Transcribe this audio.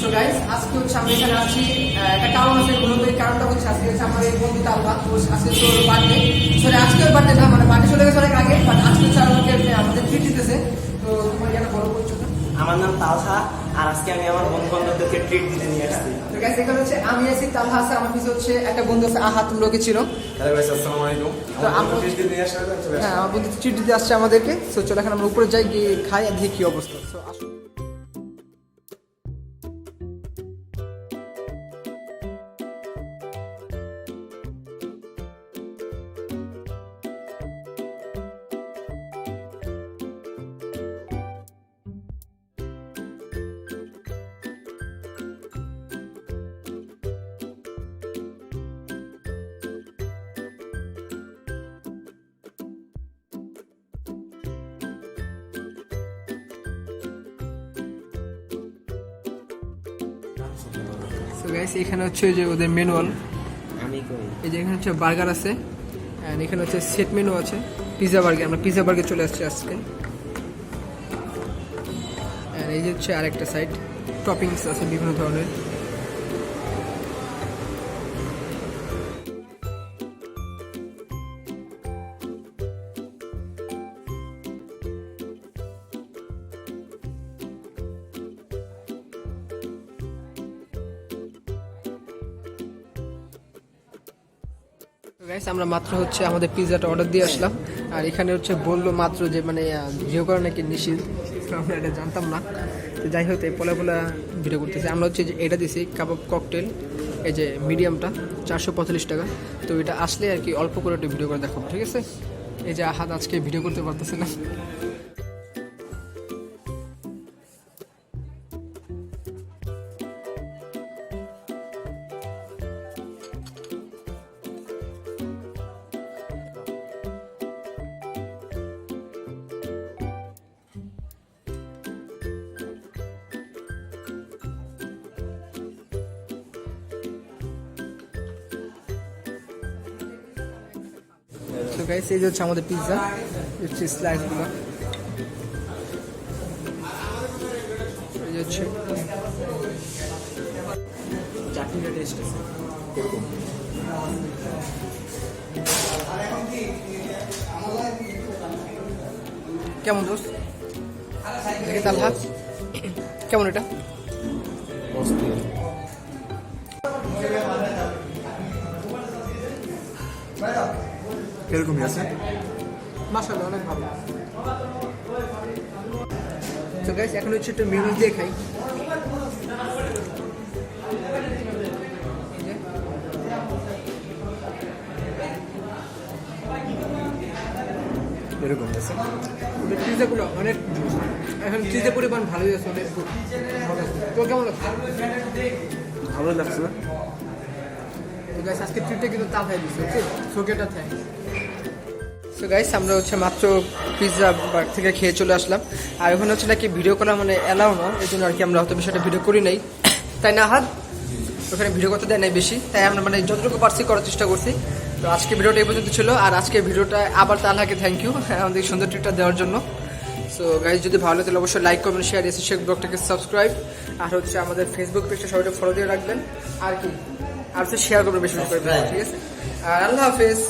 So guys আজকে হচ্ছে আমরা এখানে আসছি একটা কারণ আছে মূলত এই কারণটা হচ্ছে আজকে হচ্ছে আমার এই বন্ধু তালবা তো আজকে তোর বার্থডে সরি আজকে বার্থডে না মানে বার্থডে চলে গেছে অনেক আগে বাট আজকে হচ্ছে আমাকে আমাদের ট্রিট দিতেছে। তো তোমার বড় করছ। আমার নাম তালহা আর আজকে আমি আমার বন্ধু বান্ধবদেরকে ট্রিট দিতে নিয়ে আসছি। তো গাইস এখানে হচ্ছে আমি আছি তালহা আছে আমার পিছনে হচ্ছে একটা বন্ধু আছে আহাত লোকে ছিল হ্যালো গাইস আসসালামু আলাইকুম। তো আমরা আমরা- ফিস নিয়ে আসলে চলে হ্যাঁ আমার বন্ধু চিঠি দিতে আসছে আমাদেরকে। সো চলো এখন আমরা উপরে যাই গিয়ে খাই আর দেখি কি অবস্থা। সো আসুন সো গাইস এখানে হচ্ছে যে ওদের ম্যানুয়াল আমি কই? এই যে এখানে হচ্ছে বার্গার আছে অ্যান্ড এখানে হচ্ছে সেট মেনু আছে পিজা বার্গার আমরা পিজা বার্গার চলে আসছি আজকে। অ্যান্ড এই যে হচ্ছে আরেকটা সাইড টপিংস আছে বিভিন্ন ধরনের। আমরা মাত্র হচ্ছে আমাদের পিৎজাটা অর্ডার দিয়ে আসলাম। আর এখানে হচ্ছে বলল মাত্র যে মানে ভিডিও করা নাকি নিষিদ্ধ? আমরা এটা জানতাম না। তো যাই হোক, এই পোলা পোলা ভিডিও করতেছি। আমরা হচ্ছে যে এটা দিছি কাবাব ককটেল এই যে মিডিয়ামটা চারশো পঁয়তাল্লিশ টাকা। তো এটা আসলে আর কি অল্প করে একটু ভিডিও করে দেখাবো, ঠিক আছে? এই যে আহাত আজকে ভিডিও করতে পারতেছে না। গাইস এই যে হচ্ছে আমাদের পিৎজা হচ্ছে স্লাইসগুলো এই হচ্ছে, চাটনিটা টেস্ট আছে। কেমন দোষ দেখে কেমন এটা? কিরকমই আছে। মাসাল্লাহ অনেক ভালো। তো গাইস এখন হচ্ছে একটু মিউজ দিয়ে খাই। এরকম আছে। ওদের অনেক এখন চিজের পরিমাণ ভালোই আছে অনেক ভালো আছে। কেমন লাগছে? ভালো লাগছে তো আজকে কিন্তু সো গাইস আমরা হচ্ছে মাত্র পিৎজা বার থেকে খেয়ে চলে আসলাম। আর ওখানে হচ্ছে নাকি ভিডিও করা মানে অ্যালাউ না, এই জন্য আর কি আমরা হয়তো বিষয়টা ভিডিও করি নাই। তাই না, হাত? ওখানে ভিডিও করতে দেয় নাই বেশি, তাই আমরা মানে যতটুকু পারছি করার চেষ্টা করছি। তো আজকে ভিডিওটা এই পর্যন্ত ছিল, আর আজকে ভিডিওটা আবার তালহাকে থ্যাংক ইউ আমাদের সুন্দর ট্রিটটা দেওয়ার জন্য। সো গাইজ যদি ভালো লাগে তাহলে অবশ্যই লাইক কমেন্ট শেয়ার এসে শেখ ব্লগটাকে সাবস্ক্রাইব আর হচ্ছে আমাদের ফেসবুক পেজটা সবাই ফলো দিয়ে রাখবেন। আর কি? আর শেয়ার করবেন বেশি বেশি করে। ঠিক আছে? আর আল্লাহ হাফেজ।